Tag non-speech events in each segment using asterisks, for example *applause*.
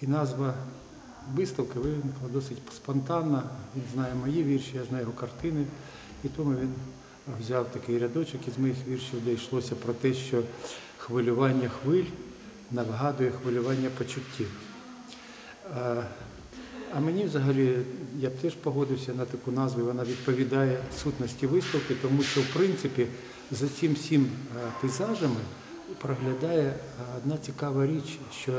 І назва виставки виникла досить спонтанно. Він знає мої вірші, я знаю його картини. І тому він взяв такий рядочок із моїх віршів, де йшлося про те, що хвилювання хвиль нагадує хвилювання почуттів. А, мені взагалі, я б теж погодився на таку назву, вона відповідає сутності виставки, тому що, в принципі, за цим всім е, пейзажами проглядає е, одна цікава річ, що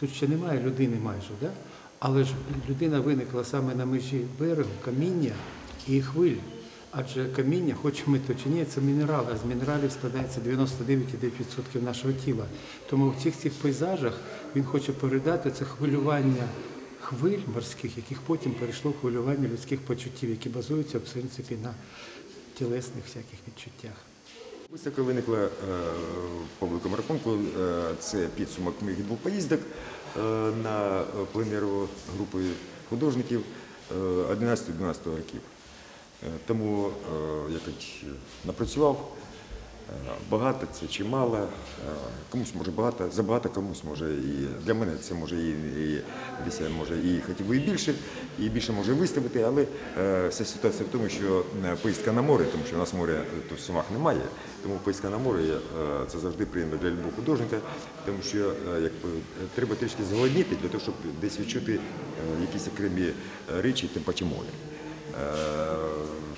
тут ще немає людини майже, да? але ж людина виникла саме на межі берегу, каміння і хвиль. Адже каміння, хочемо ми то чи ні, це мінерал, а з мінералів складається 99,9% нашого тіла. Тому в цих цих пейзажах він хоче передати це хвилювання хвиль морських, яких потім перейшло в хвилювання людських почуттів, які базуються в принципі на тілесних всяких відчуттях. Виставка виникла е, по великому рахунку. Е, Це підсумок моїх двох поїздок е, на пленеру групи художників е, 11-12 років. Тому я напрацював. Е, Багато це чи мало, Е, комусь може багато, забагато, комусь може і для мене це може і, і десь може і хотів би і більше, і більше може виставити, але е, вся ситуація в тому, що поїздка на море, тому що у нас моря тут в Сумах немає, тому поїздка на море це завжди приємно для любого художника, тому що е, треба трішки зголодніти для того, щоб десь відчути якісь окремі речі, тим паче море. Е,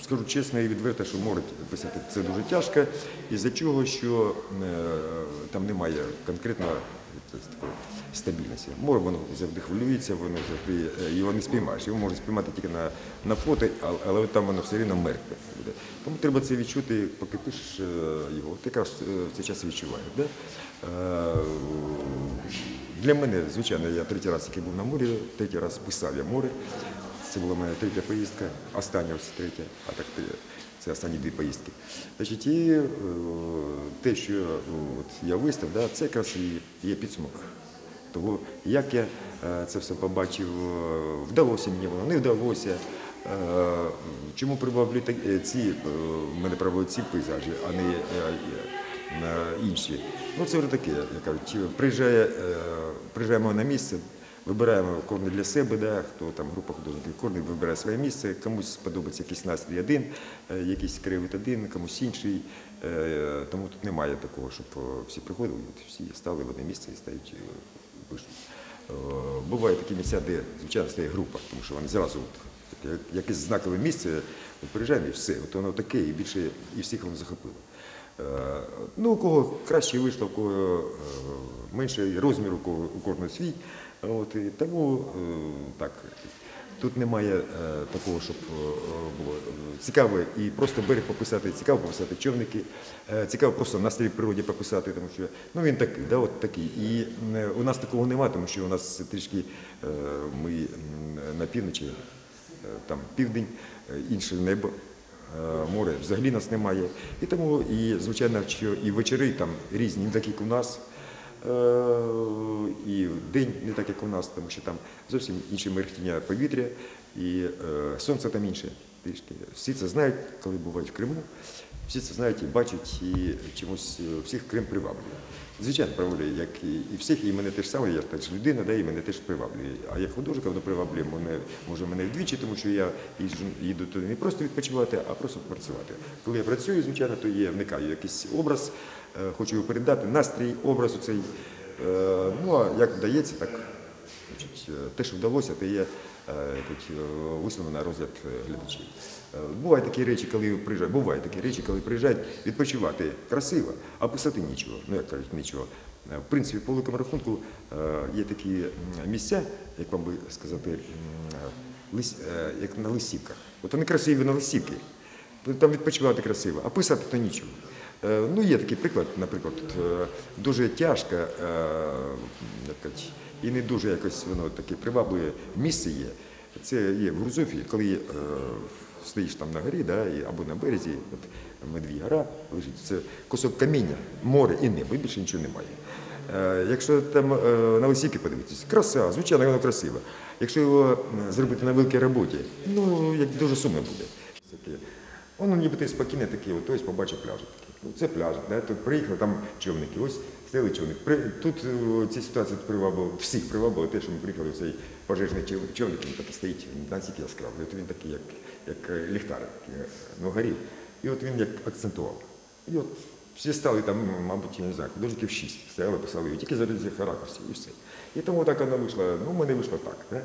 Скажу чесно і відверто, що море писати це дуже тяжко, із-за чого, що е, там немає конкретно стабільності. Море воно завжди хвилюється, воно завжди е, його не спіймаєш. Його можна спіймати тільки на, на фото, але, але там воно все рівно мертве буде. Тому треба це відчути, поки пишеш його. От якраз цей час відчуваєш. Да? Для мене, звичайно, я третій раз, який був на морі, третій раз писав я море. Це була моя третя поїздка, остання ось третя, а так це останні дві поїздки. Значить, і е, те, що е, от, я вистав, да, це якраз і є підсумок того, як я е, це все побачив, е, вдалося мені воно, не вдалося. Чому е, ці, мене приваблюють ці пейзажі, а не інші. Ну це вже таке, я кажу, приїжджає, е, приїжджаємо на місце, вибираємо кожен для себе, да, хто там група художників, кожен вибирає своє місце, комусь сподобається якийсь настрій один, е, якийсь краєвид один, комусь інший. Е, Тому тут немає такого, щоб е, всі приходили, всі стали в одне місце і стають. Е, Бувають такі місця, де звичайно стає група, тому що вони зразу от, якесь знакове місце, приїжджаємо і все, от воно таке, і більше і всіх воно захопило. Ну, у кого краще вийшло, у кого менше розмір, у кого у кожного свій. От, і тому е, так. Тут немає е, такого, щоб е, було цікаво і просто берег пописати, цікаво пописати човники, цікаво просто настрій в природі пописати, тому що ну він такий, да, от такий. І у нас такого немає, тому що у нас трішки ми на півночі, там південь, інше небо. Море взагалі нас немає. І тому, і, звичайно, що і вечори там різні, не такі, як у нас. Е, І день не так, як у нас, тому що там зовсім інше мерехтіння повітря, і е, сонце там інше трішки. Всі це знають, коли бувають в Криму. Всі це знають і бачать, і чомусь е, всіх Крим приваблює. Звичайно, приваблює, як і, всіх, і мене теж саме, я теж людина, да, і мене теж приваблює. А як художника воно приваблює мене, може мене вдвічі, тому що я їжджу, їду туди не просто відпочивати, а просто працювати. Коли я працюю, звичайно, то я вникаю якийсь образ, хочу його передати, настрій образу цей. Е, Ну, а як вдається, так е, те, що вдалося, те є е, е, висновлено на розгляд е, глядачів. Е, Бувають такі речі, коли приїжджають, бувають такі речі, коли приїжджають відпочивати красиво, а писати нічого. Ну, як кажуть, нічого. Е, В принципі, по великому рахунку е, є такі місця, як вам би сказати, е, е, як на лисівках. От вони красиві на лисівки. Там відпочивати красиво, а писати то нічого. Е, Ну, є такий приклад, наприклад, е, дуже тяжко е, і не дуже якось воно таке привабливе місце є. Це є в Грузофії, коли стоїш там на горі, або на березі, от Медвій гора лежить, це кусок каміння, море і небо, і більше нічого немає. Якщо там на лисівки подивитися, краса, звичайно, воно красиво. Якщо його зробити на великій роботі, ну дуже сумно буде. Воно ніби спокійне таке, ось побачив пляж. Це пляж, да? тут приїхали там човники, ось стояли човник. При, тут е, ця ситуація привабила, всіх привабила те, що ми приїхали в цей пожежний човник, він такий стоїть, він настільки яскравий, от він такий, як, як е, ліхтарик, е, ну, горів. І от він як акцентував. І от всі стали там, мабуть, я не знаю, художників шість стояли, писали, тільки заради цих ракурсів, і все. І тому так воно вийшло, ну, в мене вийшло так. Да?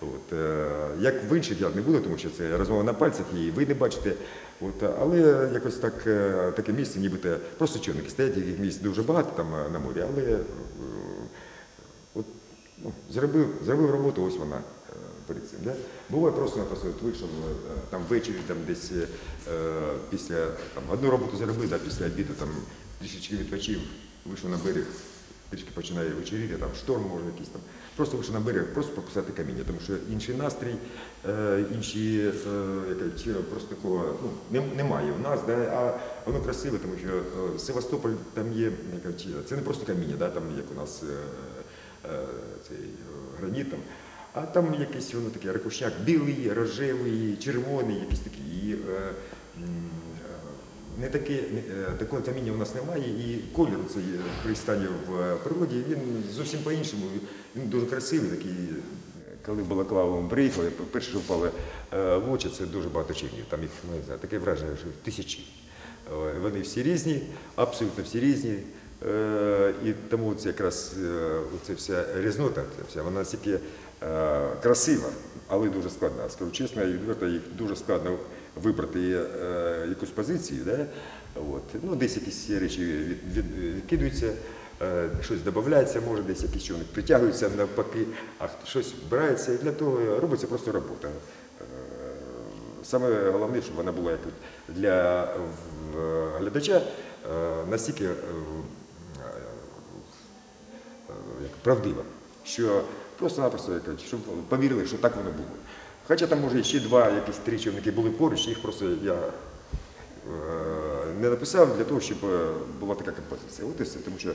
От, е, як в інших я не буду, тому що це розмова на пальцях, і ви не бачите. От, але якось так, е, таке місце, нібито просто човники стоять, яких місць дуже багато там е, на морі, але е, от, ну, зробив, зробив роботу, ось вона е, перед цим. Да? Буває просто-напросто от вийшов е, там ввечері, там десь е, після там, одну роботу зробив, да, після обіду там трішечки відпочив, вийшов на берег, трішки починає вечеріти, там шторм може якийсь там. Просто вийшов на берег, просто пописати каміння, тому що інший настрій, е, інші е, просто такого ну, нем- немає у нас, да, а воно красиве, тому що е, Севастополь там є, це не просто каміння, да, там як у нас цей граніт там. А там якийсь воно таке ракушняк білий, рожевий, червоний, якийсь такий. І, не таке, е, такого каміння у нас немає, і колір цей е, при в е, природі він зовсім по-іншому. Він дуже красивий такий. Коли Балаклава ми приїхали, перше, що впало в очі, це дуже багато чинів. Там їх ну, не знаю, таке враження, що тисячі. Вони всі різні, абсолютно всі різні. І тому це якраз е, оця вся різнота, вся, вона настільки е, красива, але дуже складна. Скажу чесно, відверто їх дуже складно вибрати е, якусь позицію. Да? От. Ну, десь якісь речі від, від, відкидуються, е, щось додається, може десь якісь човник притягуються навпаки, а щось вбирається. І для того робиться просто робота. Е, Саме головне, щоб вона була як для глядача настільки як правдива, що просто-напросто щоб повірили, що так воно було. Хоча там, може, ще два, якісь три човники були поруч, їх просто я е, не написав для того, щоб е, була така композиція. От і все. Тому що е,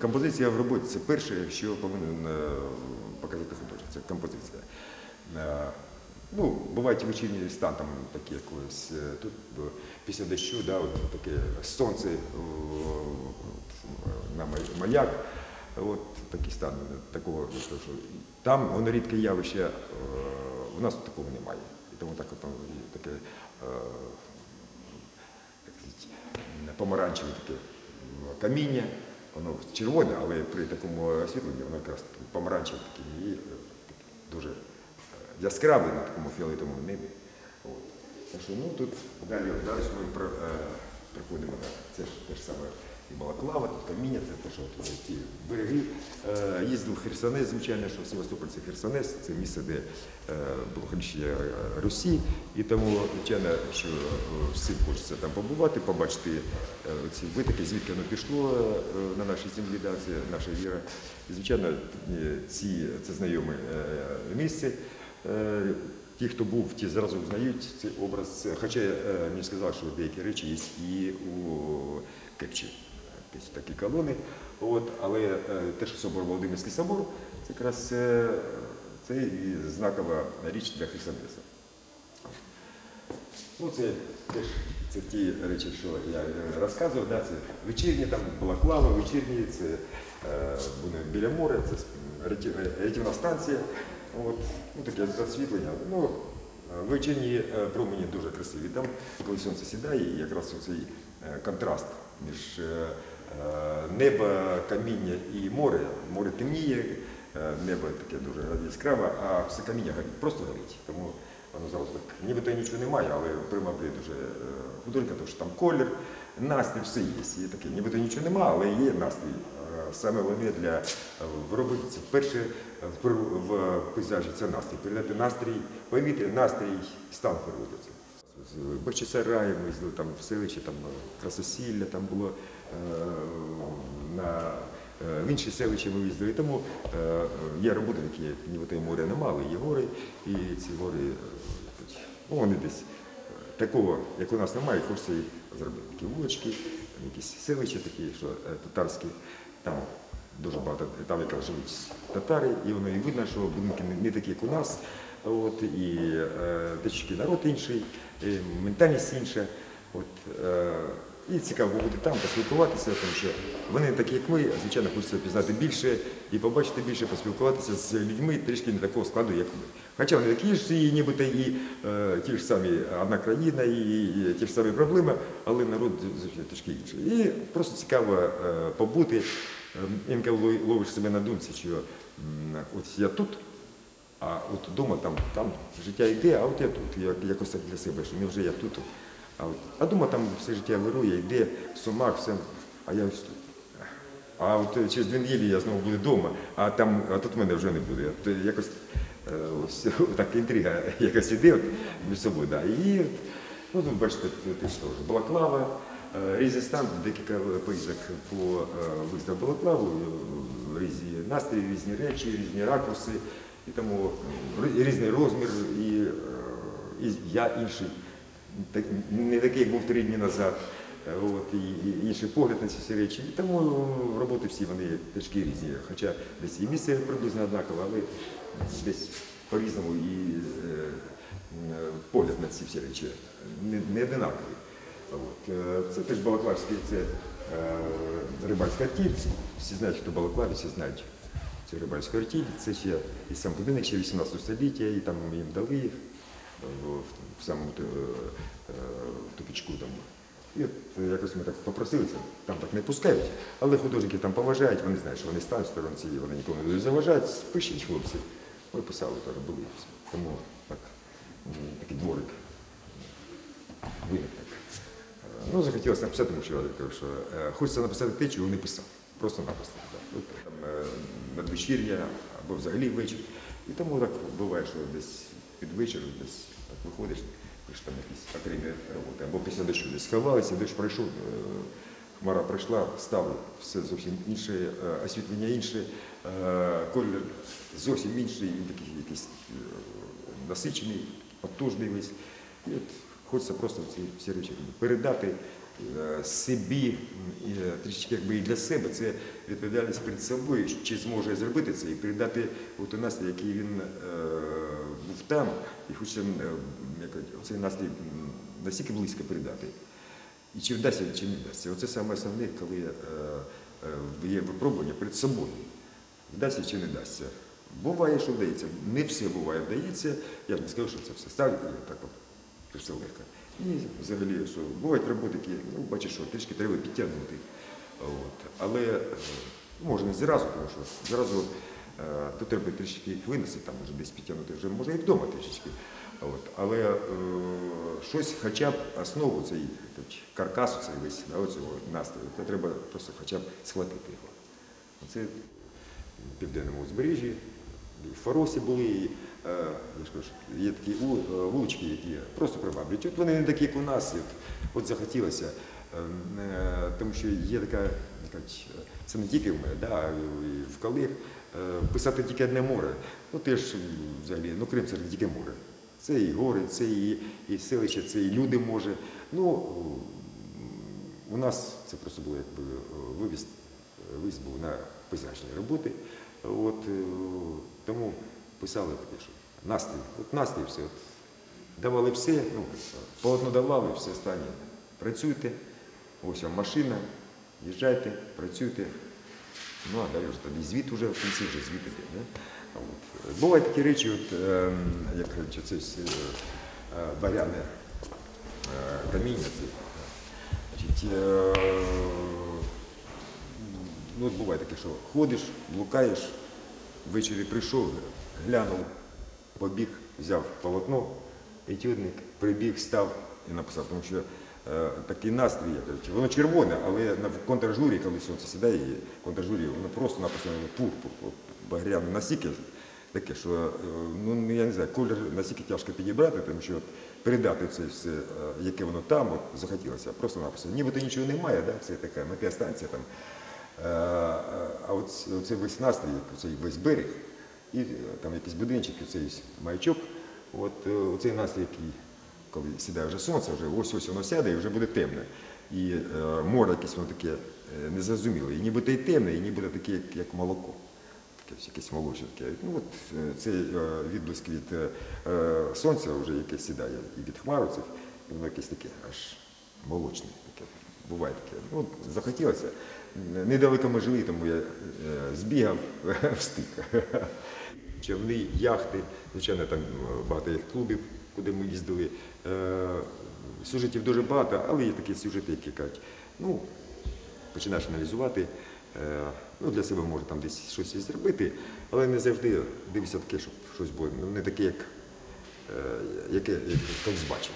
композиція в роботі це перше, що повинен показати художник, це композиція. Ну, бувають вечірні стан там такі якось. Тут після дощу, да, от таке сонце на маяк. От такий стан такого, там воно рідке явище, у нас такого немає. І тому так от, таке е, помаранчеве таке каміння, воно червоне, але при такому освітленні воно якраз помаранчеве таке і е, дуже е, яскравий на такому фіолетовому небі. От. Так що, ну, тут далі, далі ми приходимо на це ж те ж саме і Балаклава, тут каміння, це те, що ті береги. Е, їздив в Херсонес, звичайно, що Севастополь це Херсонес, це місце, де е, було хрещення Русі. І тому, звичайно, що всім хочеться там побувати, побачити е, ці витоки, звідки воно пішло на нашій землі, да, це наша віра. І, звичайно, ці, це знайоме місце. Ті, хто був, ті зразу знають цей образ. Хоча е, мені сказали, що деякі речі є і у Кепчі. Якісь такі колони. От, але е, те, що собор Володимирський собор, це якраз е, це і знакова річ для Херсонеса. Ну, це теж це ті речі, що я е, розказував. Да, це вечірні, там балаклава, вечірні, це буде біля моря, це рятівна станція. От, ну, таке освітлення. Ну, вечірні промені дуже красиві. Там, коли сонце сідає, якраз оцей е, контраст між е, е, небо, каміння і море. Море темніє, е, небо таке дуже яскраве, а все каміння горить, просто горить. Тому воно зараз так, нібито нічого немає, але примаблює дуже е, художника, тому що там колір, настрій, все є. І таке, нібито нічого немає, але є настрій. Е, Саме головне для е, виробити це перше е, в пейзажі це настрій. Передати настрій повітря, настрій, стан. Це. З Бочисараї ми там в селище, там е, Красосілля, там було е, на е, в інші селища ми їздили. Тому е, е, є роботи, які нібито і моря немає, є гори, і ці гори, е, ну, вони десь е, такого, як у нас немає, хочеться їх зробити. Такі вулички, якісь селища такі, що е, татарські, там дуже багато, там якраз живуть татари, і воно і видно, що будинки не, такі, як у нас. От, і е, народ інший, і ментальність інша. От, е, І цікаво бути там, поспілкуватися, тому що вони такі, як ми, звичайно, хочеться пізнати більше і побачити більше, поспілкуватися з людьми трішки не такого складу, як ми. Хоча вони такі ж, і нібито і е, ті ж самі одна країна, і, і ті ж самі проблеми, але народ зовсім трішки інший. І просто цікаво е, побути. Е, Інколи ловиш себе на думці, що от я тут, а от вдома там, там життя йде, а от я тут, як, якось так для себе, що не вже я тут. А, от, а дома там все життя вирує, йде, сумак, все, а я ось тут. А от через дві неділі я знову буду вдома, а там, а тут мене вже не буде. От якось е, ось *laughs* так інтрига *laughs* якась іде от, між собою. Да. І ну, тут бачите, тут теж теж балаклава, е, різні стан, декілька поїздок по е, виставку балаклаву, е, різні настрої, різні речі, різні ракурси, і тому різний розмір, і, е, і я інший не такий, як був три дні назад. Е, От, і, і інший погляд на ці всі речі. І тому роботи всі вони трішки різні. Хоча десь і місце приблизно однакове, але десь по-різному і е, е, погляд на ці всі речі не, не одинаковий. От. е, Це теж Балаклавський, це е, рибальська артіль. Всі знають, хто Балаклаві, всі знають цю рибальську артіль. Це ще і сам будинок ще 18 століття, і там їм дали їх в, самому е, е, тупічку там. І от якось ми так попросилися, там так не пускають, але художники там поважають, вони знають, що вони стануть сторонці, вони нікому не будуть заважати. Пишіть, хлопці. Ми писали, то робили. Тому так, такий дворик виник так. Е, Ну, захотілося написати, тому що я кажу, що хочеться написати те, чого не писав. Просто-напросто. там, надвечір'я або взагалі вечір. І тому так буває, що десь під вечір десь так виходиш, пишеш там якісь окремі роботи. Або після дощу десь сховалися, дощ пройшов, е, хмара прийшла, стало все зовсім інше, е, освітлення інше, е, колір зовсім інший, він такий якийсь насичений, потужний весь. І от хочеться просто ці всі речі передати собі трішки якби і для себе. Це відповідальність перед собою, чи зможе зробити це і передати от той настрій, який він був там, і хоче е, як кажуть, цей настрій настільки близько передати. І чи вдасться, чи не вдасться. Оце саме основне, коли е, е, є випробування перед собою. Вдасться чи не вдасться. Буває, що вдається. Не все буває вдається. Я б не сказав, що це все ставить, так от все легко. І взагалі, що бувають роботи, які, ну, бачиш, що трішки треба підтягнути. От. Але може не зразу, тому що зразу то треба трішки їх винести, там може десь підтягнути, вже може і вдома трішечки. От. Але е, щось, хоча б основу, цей так, каркас, цей весь да, оцього настрою, то треба просто хоча б схватити його. Оце в південному узбережжі, і в Фаросі були, і, е, я ж кажу, є такі е, вулички, які просто приваблюють. От вони не такі, як у нас. От, от захотілося, е, е, тому що є така, е, це не тільки в мене, да, і в колег, е, писати тільки одне море. Ну теж взагалі, ну Крим це ж тільки море. Це і гори, це і, і селище, це і люди може. Ну, у нас це просто було якби е, вивіз, вивіз був на пейзажні роботи. От, е, тому писали таке, що настрій, от настрій все. От, давали все, ну, полотно давали, все останнє. Працюйте, ось вам машина, їжджайте, працюйте. Ну, а далі вже тоді звіт вже в кінці вже звіт іде. Да? От. Бувають такі речі, от, ем, як кажуть, це е, е, е, каміння. Значить, е, ну, от буває таке, що ходиш, блукаєш, ввечері прийшов, глянув, побіг, взяв полотно, етюдник, прибіг, став і написав. Тому що е, такий настрій, воно червоне, але в контржурі, коли сонце сідає, і контржурі, воно просто написано пух, пух, пух, багряне, настільки таке, що е, ну, я не знаю, колір настільки тяжко підібрати, тому що передати це все, е, яке воно там, от, захотілося, просто написано. Нібито нічого немає, да? це така метеостанція там. Е, А от цей весь настрій, цей весь берег, і е, там якийсь будинчик, цей маячок, от е, оцей настрій, який, коли сідає вже сонце, вже ось ось воно сяде і вже буде темне. І е, море якесь воно таке е, незрозуміле. І нібито і темне, і нібито таке, як, як молоко. Якесь молочне таке. Ну, от е, цей е, відблиск від е, сонця вже яке сідає, і від хмару цих, і воно якесь таке аж молочне, таке Буває таке. Ну, от захотілося. Недалеко ми жили, тому я збігав, *laughs* встиг. Човни, яхти, звичайно, там багато є клубів, куди ми їздили. Е, Сюжетів дуже багато, але є такі сюжети, які кажуть, ну, починаєш аналізувати. е, Ну, для себе може там десь щось і зробити, але не завжди дивишся таке, щоб щось було ну, не таке, як, е, яке як хтось бачив.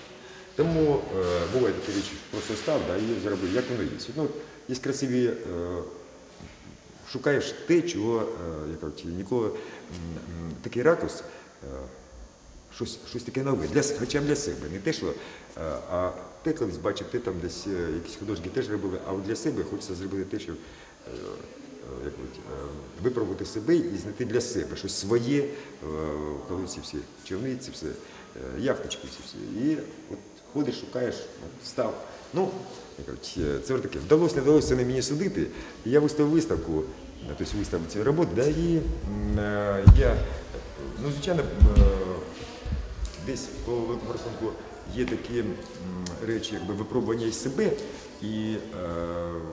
Тому буває такі речі, просто став да, і зробив, як воно є. Ну, є красиві, шукаєш те, чого, як кажуть, ніколи такий ракурс, щось, щось таке нове, для, хоча б для себе. Не те, що, е, а ти колись бачив, ти там десь е, якісь художники теж робили, а от для себе хочеться зробити те, що е, як випробувати себе і знайти для себе щось своє, коли ці всі човниці, всі, е, яхточки ці всі. І от ходиш, шукаєш, от, став. Ну, це таке. Вдалося, не вдалося не мені судити. Я виставив виставку, тобто виставив ці роботи, да, і я, ну, звичайно, десь по великому рахунку є такі речі, якби випробування із себе і е,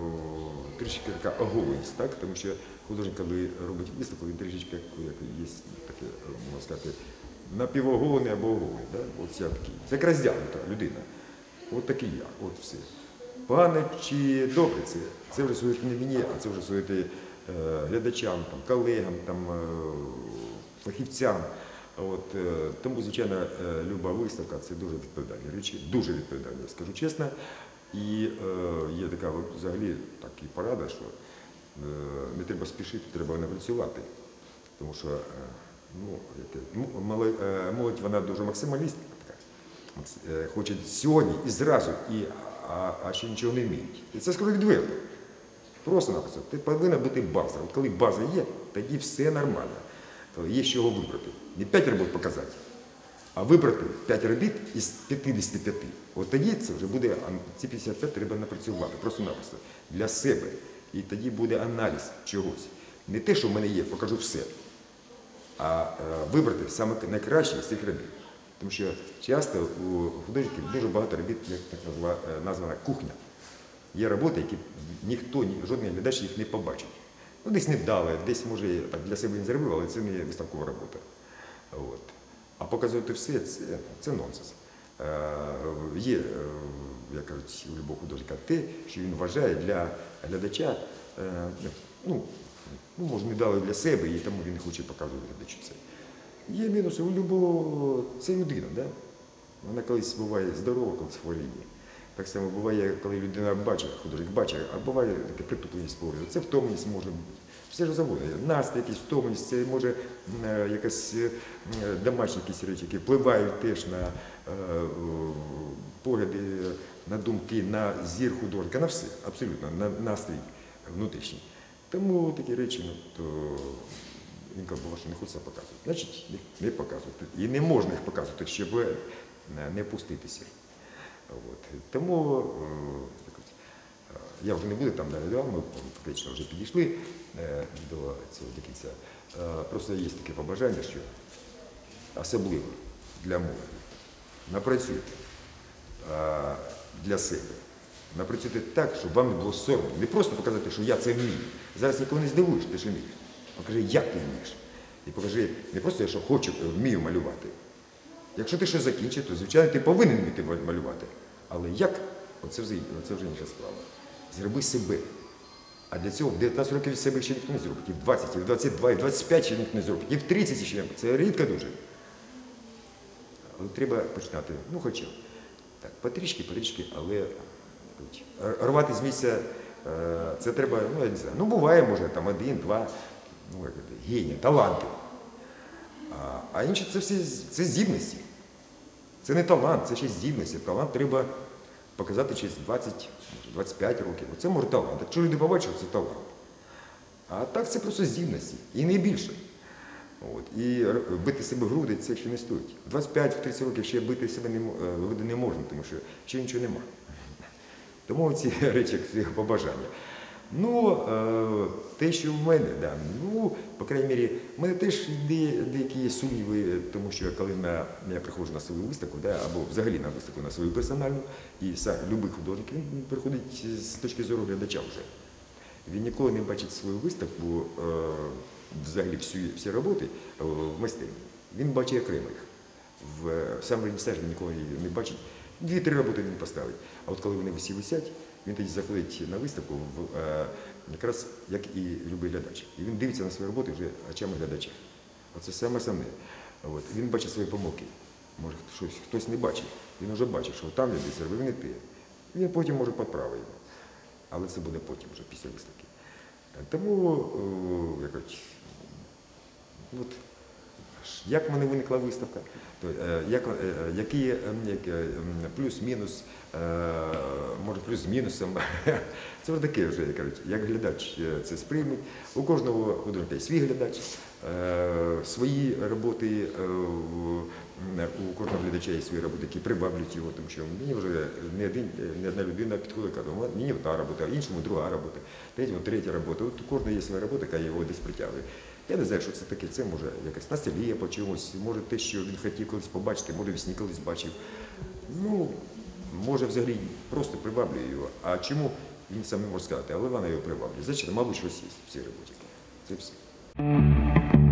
о, така оголеність, так? тому що художник, коли робить виставку, він трішечки як, є таке, можна сказати, напівоголений або оголений. Да? От я такий. Це як роздягнута людина. От такий я, от все. Погано чи добре це? Це вже судити не мені, а це вже судити е, глядачам, там, колегам, там, е, фахівцям. От, е, тому, звичайно, е, люба виставка це дуже відповідальні речі, дуже відповідальні, скажу чесно. І е, є така взагалі так порада, що е, не треба спішити, треба не працювати. Тому що е, ну, яке, молодь, е, молодь вона дуже максималістка така. Е, Хоче сьогодні і зразу, і, а, а ще нічого не вміють. І це скажу відверто. Просто-напросто. Ти повинна бути база. От коли база є, тоді все нормально. Коли є з чого вибрати. Не 5 робот показати, а вибрати 5 робіт із 55. От тоді це вже буде, ці 55 треба напрацювати, просто-напросто для себе. І тоді буде аналіз чогось. Не те, що в мене є, покажу все, а е, вибрати саме найкраще з цих робіт. Тому що часто у художників дуже багато робіт, так е, названа кухня. Є роботи, які ніхто, ні- жодний глядач їх не побачить. Ну, десь невдале, десь може так для себе він зробив, але це не виставкова робота. От. А показувати все це, це нонсенс. Е, є, е, як кажуть, у любого художника те, що він вважає для глядача, е, ну, ну, може, не дали для себе, і тому він не хоче показувати глядачу це. Є мінуси у любого, це людина, да? вона колись буває здорова, колись хворіє. Так само буває, коли людина бачить, художник бачить, а буває таке притупленість погляду. Це втомленість може бути. Все ж заводить. Настрій, якийсь втомленість, це може е, якась е, домашні якісь речі, які впливають теж на е, погляди, на думки, на зір художника, на все, абсолютно, на настрій внутрішній. Тому такі речі, ну, то інколи буває, що не хочеться показувати. Значить, не показувати. І не можна їх показувати, щоб не пуститися. От. Тому е, е, я вже не буду там далі, ми фактично вже підійшли е, до цього до кінця. Просто є таке побажання, що особливо для молоді. Напрацюйте для себе. Напрацюйте так, щоб вам не було соромно. Не просто показати, що я це вмію. Зараз нікого не здивуєш, ти ж вмієш. Покажи, як ти вмієш. І покажи не просто я що хочу, вмію малювати. Якщо ти щось закінчив, то звичайно ти повинен вміти малювати. Але як? Оце вже, оце вже інша справа. Зроби себе. А для цього в 19 років себе ще ніхто не зробить. І в 20, і в 22, і в 25 ще ніхто не зробить, і в 30 ще Це рідко дуже. Але треба починати, ну хоча. Так, потрішки, потрішки, але рвати з місця, е, це треба, ну я не знаю. Ну буває, може, там один, два, ну як генії, таланти. А, інші це всі з- це здібності. Це не талант, це ще здібності. Талант треба показати через 20, 25 років. Оце може талант. Якщо люди побачать, це талант. А так це просто здібності. І не більше. От. І бити себе в груди це ще не стоїть. 25-30 років ще бити себе не, е, груди не можна, тому що ще нічого нема. Тому ці *laughs* речі, побажання. Ну, е, те, що в мене, да, ну, по крайній мірі, в мене теж де, деякі сумніви, тому що коли на, я приходжу на свою виставку, да, або взагалі на виставку на свою персональну, і сам любий художник, він приходить з точки зору глядача вже. Він ніколи не бачить свою виставку, е, взагалі всі, всі роботи е, в майстерні. Він бачить окремо їх. В сам він ніколи не бачить. Дві-три роботи він поставить. А от коли вони всі висять, він тоді заходить на виставку в, е, якраз як і любий глядач. І він дивиться на свої роботи вже очами глядача. Оце саме основне. От. Він бачить свої помилки. Може, щось хтось не бачить. Він вже бачить, що там десь зробив не те. Він потім може поправити його. Але це буде потім вже після виставки. Тому, е, як кажуть, от, як в мене виникла виставка, е, як, е, які е, плюс-мінус, може плюс з мінусом. *laughs* Це вже таке вже, як глядач це сприйме. У кожного художника свій глядач, свої роботи, у кожного глядача є свої роботи, які приваблюють його, тому що мені вже не, один, не одна людина підходить каже, мені та робота, іншому друга робота, третьому третя робота. От у кожного є своя робота, яка його десь притягує. Я не знаю, що це таке. Це може якась ностальгія по чомусь, може те, що він хотів колись побачити, може вісні колись бачив. Ну, може взагалі просто приваблює його. А чому він сам не може сказати, але вона його приваблює. Значить, мабуть, щось є в цій роботі. Це все.